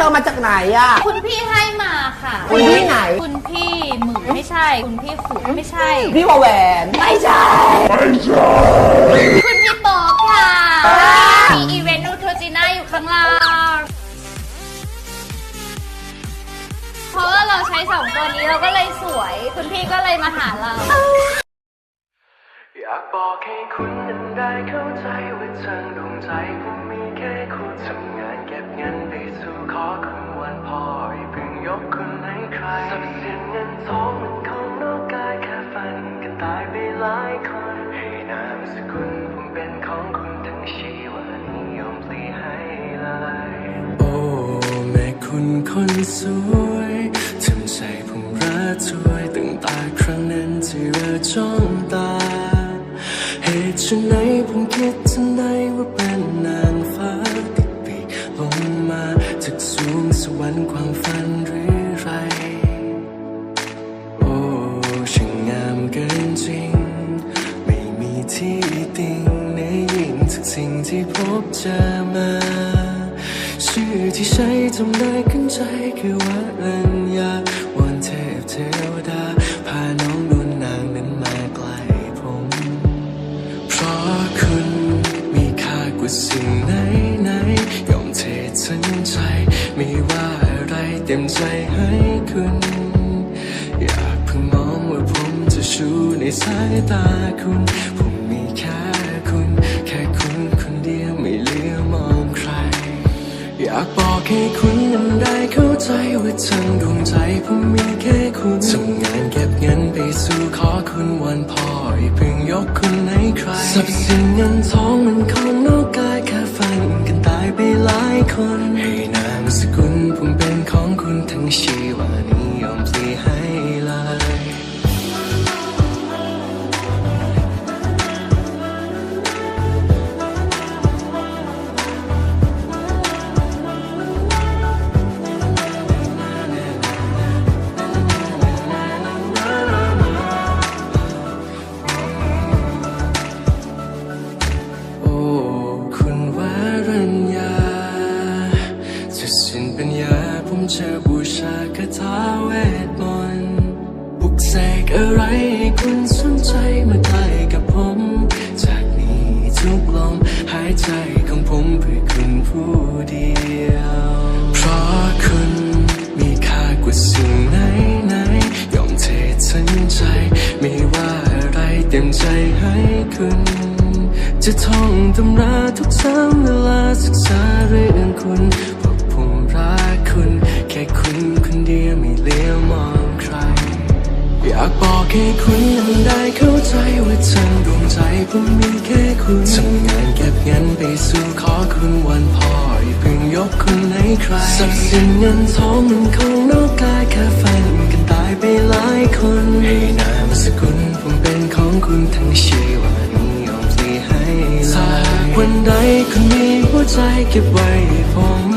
เธอมาจากไหนอะ คุณพี่ให้มาค่ะ คุณพี่ไหน คุณพี่หมึกไม่ใช่ คุณพี่ขุนไม่ใช่ พี่วาแหวนไม่ใช่ คุณพี่โป๊กค่ะ มีอีเวนต์นูโทจิน่าอยู่ข้างล่าง เพราะว่าเราใช้สองตัวนี้เราก็เลยสวย คุณพี่ก็เลยมาหาเรา อยากบอกให้คุณนั้นได้เข้าใจว่าทางดวงใจผมมีแค่คุณทำงาน เงินไปสู่ขอคุณวันพออย่าเพิ่งยกคุณให้ใครทรัพย์สินเงินทองมันของนอกกายแค่ฝันกันตายไปหลายคนให้นามสกุลผมเป็นของคุณทั้งชีวานิยมพลีให้เลยโอ้แม่คุณคนสวยทำใจผมระทวยตั้งแต่ครั้งนั้นที่เราจ้องตาเหตุไฉนผมคิดทันใดว่าเป็นนางฟ้า สวรรค์ความฝันหรือไร โอ้ช่างงามเกินจริง ไม่มีที่ติงในยิ่งจากสิ่งที่พบเจอมา ชื่อที่ใช้ทำได้ขึ้นใจคือว่าอัน สายตาคุณ ผมมีแค่คุณ แค่คุณคนเดียวไม่เหลือมองใคร อยากบอกให้คุณนั้นได้เข้าใจว่าทั้งดวงใจผมมีแค่คุณทำงานเก็บเงินไปสู่ขอคุณวันพออย่าเพิ่งยกคุณให้ใครทรัพย์สินเงินทองมันเข้าาผมจะบูชาคาถาเวทมนต์ปลุกเสกอะไรให้คุณสนใจมาได้กับผม จากนี้ทุกลมหายใจของผมเพื่อคุณผู้เดียว เพราะคุณมีค่ากว่าสิ่งไหนไหนๆยอมเททั้งใจ ไม่ว่าอะไรเต็มใจให้คุณจะท่องตำราทุกซ้ำเวลาศึกษาเรื่องคุณ อยากบอกให้คุณนั้นได้เข้าใจว่าทั้งดวงใจผมมีแค่คุณทำงานเก็บเงินไปสู่ขอคุณวันพออย่าเพิ่งยกคุณให้ใครทรัพย์สินเงินทองมันของนอกกายแค่ฝันกันตายไปหลายคนให้นามสกุลผมเป็นของคุณทั้งชีวานิยมพลีให้เลยถ้าวันใดคุณมีหัวใจเก็บไว้ให้ผม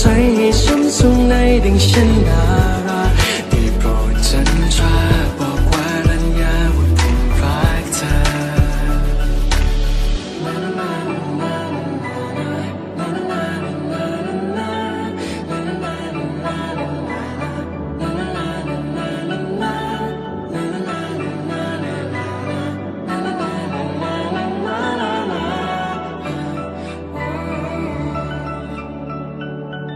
ใจให้ชุ่มสุงในดังเช่นนา